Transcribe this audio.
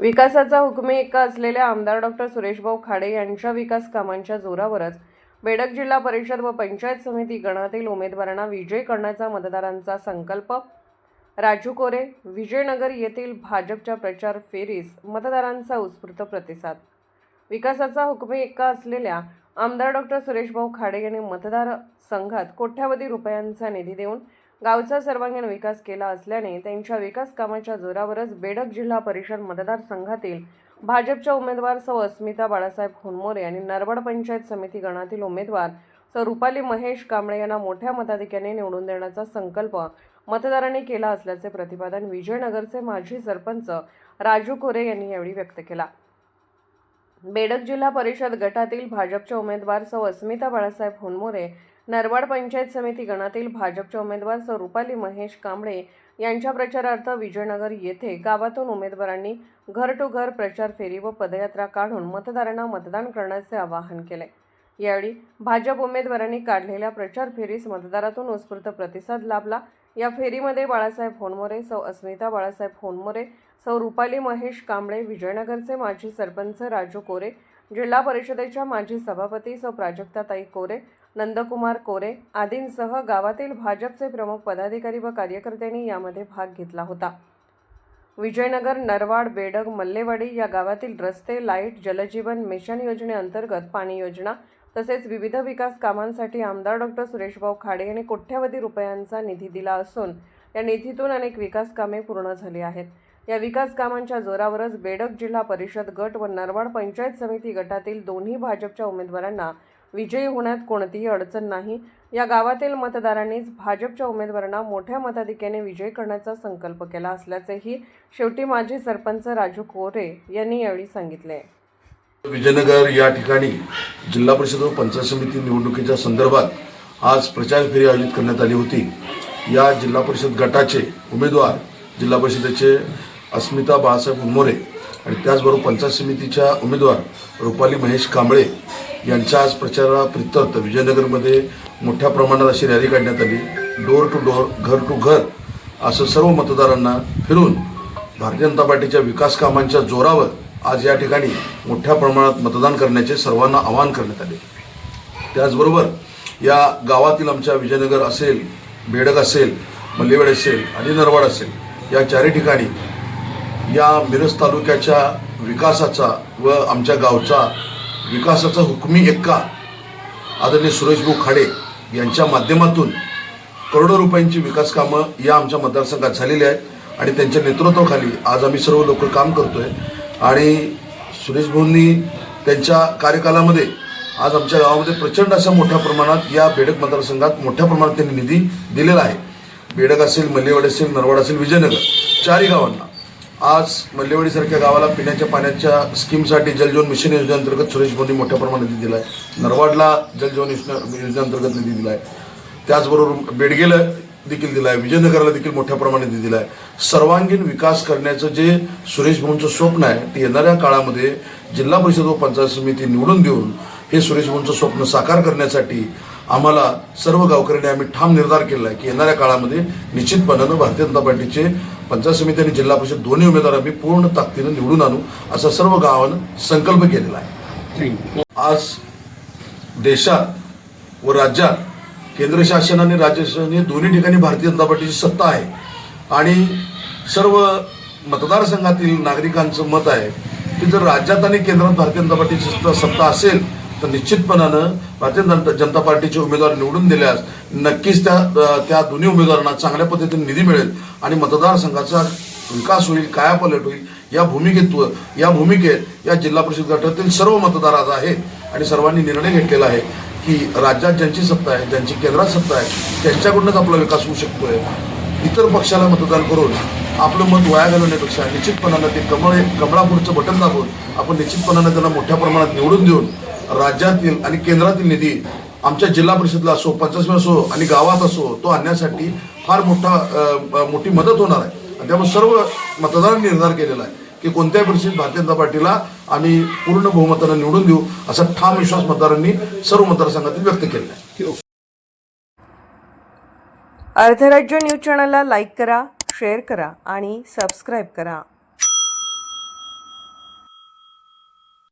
विकासाचा हुकमी एक्का असलेल्या आमदार डॉक्टर सुरेशभाऊ खाडे यांच्या विकास कामांच्या जोरावरच बेडक जिल्हा परिषद व पंचायत समिती गणातील उमेदवारांना विजय करण्याचा मतदारांचा संकल्प. राजू कोरे विजयनगर येथील भाजपच्या प्रचार फेरीस मतदारांचा उत्स्फूर्त प्रतिसाद. विकासाचा हुकमी एक्का असलेल्या आमदार डॉक्टर सुरेशभाऊ खाडे यांनी मतदार संघात कोट्यावधी रुपयांचा निधी देऊन गावचा सर्वांगीण विकास केला असल्याने त्यांच्या विकास कामाच्या जोरावरच बेडक जिल्हा परिषद मतदारसंघातील भाजपच्या उमेदवार सौ अस्मिता बाळासाहेब हुनमोरे आणि नरवड पंचायत समिती गणातील उमेदवार सौ रुपाली महेश कांबळे यांना मोठ्या मताधिक्याने निवडून देण्याचा संकल्प मतदारांनी केला असल्याचे प्रतिपादन विजयनगरचे माजी सरपंच राजू कोरे यांनी यावेळी व्यक्त केला. बेडक जिल्हा परिषद गटातील भाजपच्या उमेदवार सौ अस्मिता बाळासाहेब हुनमोरे नरवाड पंचायत समिती गणातील भाजपच्या उमेदवार सौ रुपाली महेश कांबळे यांच्या प्रचारार्थ विजयनगर येथे गावातून उमेदवारांनी घर टू घर प्रचार फेरी व पदयात्रा काढून मतदारांना मतदान करण्याचे आवाहन केले. यावेळी भाजप उमेदवारांनी काढलेल्या प्रचार फेरीस मतदारातून उत्स्फूर्त प्रतिसाद लाभला. या फेरीमध्ये बाळासाहेब होनमोरे सौ अस्मिता बाळासाहेब होनमोरे सौ रुपाली महेश कांबळे विजयनगरचे माजी सरपंच राजू कोरे जिल्हा परिषदेच्या माजी सभापती सौ प्राजक्ताताई कोरे नंदकुमार कोरे आदींसह गावातील भाजपचे प्रमुख पदाधिकारी व कार्यकर्त्यांनी यामध्ये भाग घेतला होता. विजयनगर नरवाड बेडग मल्लेवाडी या गावातील रस्ते लाइट जलजीवन मिशन योजनेअंतर्गत पाणी योजना तसेच विविध विकास कामांसाठी आमदार डॉक्टर सुरेशभाऊ खाडे यांनी कोट्यवधी रुपयांचा निधी दिला असून या निधीतून अनेक विकास कामे पूर्ण झाली आहेत. या विकास कामांच्या जोरावरच बेडक जिल्हा परिषद गट व नरवाड पंचायत समिती गटातील दोन्ही भाजपच्या उमेदवारांना विजयी होण्यात कोणतीही अडचण नाही. या गावातील मतदारांनीच भाजपच्या उमेदवारांना मोठ्या मताधिक्याने विजय करण्याचा संकल्प केला असल्याचेही शेवटी माजी सरपंच राजू कोरे यांनी यावेळी सांगितले. विजयनगर या ठिकाणी जिल्हा परिषद व पंचायत समिती निवडणुकीच्या संदर्भात आज प्रचार फेरी आयोजित करण्यात आली होती. या जिल्हा परिषद गटाचे उमेदवार जिल्हा परिषदेचे अस्मिता बाळासाहेब उन्मोरे आणि त्याचबरोबर पंचायत समितीच्या उमेदवार रुपाली महेश कांबळे यांच्या आज प्रचाराप्रित्यर्थ विजयनगरमध्ये मोठ्या प्रमाणात अशी रॅली काढण्यात आली. डोर टू डोर घर टू घर असं सर्व मतदारांना फिरून भारतीय जनता पार्टीच्या विकास कामांच्या जोरावर आज या ठिकाणी मोठ्या प्रमाणात मतदान करण्याचे सर्वांना आवाहन करण्यात आले. त्याचबरोबर या गावातील आमच्या विजयनगर असेल बेडक असेल मल्लेवाड असेल आणि नरवाड असेल या चारही ठिकाणी या मिरज तालुक्याच्या विकासाचा व आमच्या गावचा विकासाचा हुकमी एक्का आदरणीय सुरेशभाऊ खाडे यांच्या माध्यमातून करोडो रुपयांची विकास कामं या आमच्या मतदारसंघात झालेली आहेत आणि त्यांच्या नेतृत्वाखाली आज आम्ही सर्व लोक काम करतो आहे आणि सुरेश भाऊंनी त्यांच्या कार्यकालामध्ये आज आमच्या गावामध्ये प्रचंड अशा मोठ्या प्रमाणात या बेडक मतदारसंघात मोठ्या प्रमाणात त्यांनी निधी दिलेला आहे. बेडक असेल मल्लेवाडी असेल नरवाड असेल विजयनगर चारही गावांना. आज मल्लेवाडीसारख्या गावाला पिण्याच्या पाण्याच्या स्कीमसाठी जलजीवन मिशन योजनेअंतर्गत सुरेश भाऊंनी मोठ्या प्रमाणात निधी दिला आहे नरवाडला जलजीवन योजना योजनेअंतर्गत निधी दिला आहे त्याचबरोबर बेडगेला देखील दिला आहे विजयनगरला देखील मोठ्या प्रमाणात निधी दिला आहे सर्वांगीण विकास करण्याचं जे सुरेश भाऊंचं स्वप्न आहे ते येणाऱ्या काळामध्ये जिल्हा परिषद व पंचायत समिती निवडून देऊन हे सुरेश भाऊंचं स्वप्न साकार करण्यासाठी आम्हाला सर्व गावकऱ्यांनी आम्ही ठाम निर्धार केला आहे की येणाऱ्या काळामध्ये निश्चितपणानं भारतीय जनता पार्टीचे पंचायत समिती आणि जिल्हा परिषद दोन्ही उमेदवार आम्ही पूर्ण ताकदीनं निवडून आणू असा सर्व गावानं संकल्प केलेला आहे. आज देशात व राज्यात केंद्र शासन आणि राज्य शासन हे दोन्ही ठिकाणी भारतीय जनता पार्टीची सत्ता आहे. आणि सर्व मतदारसंघातील नागरिकांचं मत आहे की जर राज्यात आणि केंद्रात भारतीय जनता पार्टीची सत्ता सत्ता असेल तर निश्चितपणानं भारतीय जनता जनता पार्टीचे उमेदवार निवडून दिल्यास नक्कीच त्या त्या दोन्ही उमेदवारांना चांगल्या पद्धतीने निधी मिळेल आणि मतदारसंघाचा विकास होईल कायापलट होईल. या भूमिकेत या भूमिकेत या जिल्हा परिषद गटातील सर्व मतदार आज आहे आणि सर्वांनी निर्णय घेतलेला आहे. की राज्यात ज्यांची सत्ता आहे ज्यांची केंद्रात सत्ता आहे त्यांच्याकडूनच आपला विकास होऊ शकतोय. इतर पक्षाला मतदान करून आपलं मत वाया घालवण्यापेक्षा निश्चितपणानं ते कमळ कमळापूरचं बटन दाबून आपण निश्चितपणानं त्यांना मोठ्या प्रमाणात निवडून देऊन राज्यातील आणि केंद्रातील निधी आमच्या जिल्हा परिषदला असो पंचायत असो आणि गावात असो तो आणण्यासाठी फार मोठा मोठी मदत होणार आहे. आणि त्यामुळे सर्व मतदारांनी निर्धार केलेला आहे. की कोणत्याही परिस्थितीत भारतीय जनता पार्टीला आम्ही पूर्ण बहुमतानं निवडून देऊ असा ठाम विश्वास मतदारांनी सर्व मतदारसंघातील व्यक्त केला आहे. अर्धराज्य न्यूज चॅनलला लाईक करा शेअर करा आणि सबस्क्राईब करा.